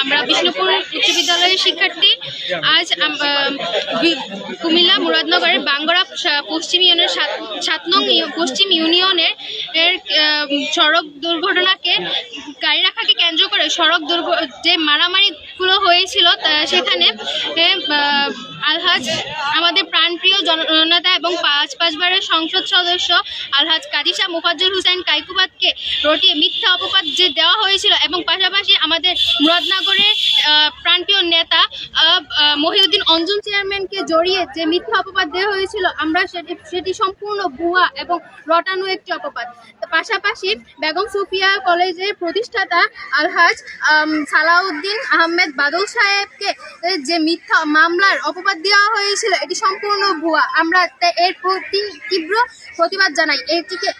আমরা বিষ্ণুপুর উচ্চ বিদ্যালয়ের শিক্ষার্থী। আজ কুমিল্লা মুরাদনগরের বাঙ্গরা পশ্চিম ইউনিয়নের সাত নং পশ্চিম ইউনিয়নের সড়ক দুর্ঘটনাকে গাড়ি রাখাকে কেন্দ্র করে সড়ক দুর্ঘ যে মারামারিগুলো হয়েছিল সেখানে আলহাজ আমাদের প্রাণপ্রিয় জননেতা এবং পাঁচ পাঁচবারের সংসদ সদস্য আলহাজ কাদিসা মুফাজ্জল হুসাইন কাইকুবাদকে রটিয়ে মিথ্যা অপবাদ যে দেওয়া হয়েছিল এবং পাশাপাশি আমাদের মুরাদনগরের প্রাণপ্রিয় নেতা মহিউদ্দিন অঞ্জন চেয়ারম্যানকে জড়িয়ে যে মিথ্যা অপবাদ দেওয়া হয়েছিল, আমরা সেটি সেটি সম্পূর্ণ ভুয়া এবং রটানো একটি অপবাদ। পাশাপাশি বেগম সুফিয়া কলেজের প্রতিষ্ঠাতা আলহাজ সালাউদ্দিন আহমেদ বাদল সাহেবকে যে মিথ্যা মামলার অপবাদ দেওয়া হয়েছিল, এটি সম্পূর্ণ ভুয়া। আমরা এর প্রতি তীব্র প্রতিবাদ জানাই। এটিকে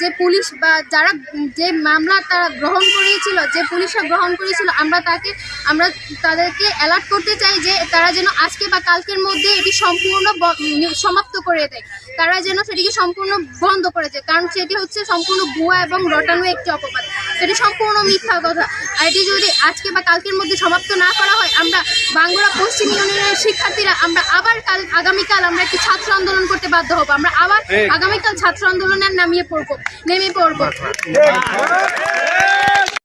যে পুলিশ বা যারা যে মামলা তারা গ্রহণ করেছিল, যে পুলিশরা গ্রহণ করেছিল, আমরা তাকে, আমরা তাদেরকে অ্যালার্ট করতে চাই যে তারা যেন আজকে বা কালকের মধ্যে এটি সম্পূর্ণ সমাপ্ত করে দেয়। তারা যেন সেটিকে সম্পূর্ণ বন্ধ করে দেয়। কারণ সেটি হচ্ছে সম্পূর্ণ ভুয়া এবং রটানো একটি অপবাদ। সেটি সম্পূর্ণ মিথ্যা কথা। আর এটি যদি আজকে বা কালকের মধ্যে সমাপ্ত না করা হয়, আমরা বাংলা পশ্চিম ইউনিয়নের শিক্ষার্থীরা আমরা আবার কাল আগামীকাল আমরা একটি ছাত্র আন্দোলন করতে বাধ্য হব। আমরা আবার আগামীকাল ছাত্র আন্দোলনের নামিয়ে পড়ব নেমে পড়ব।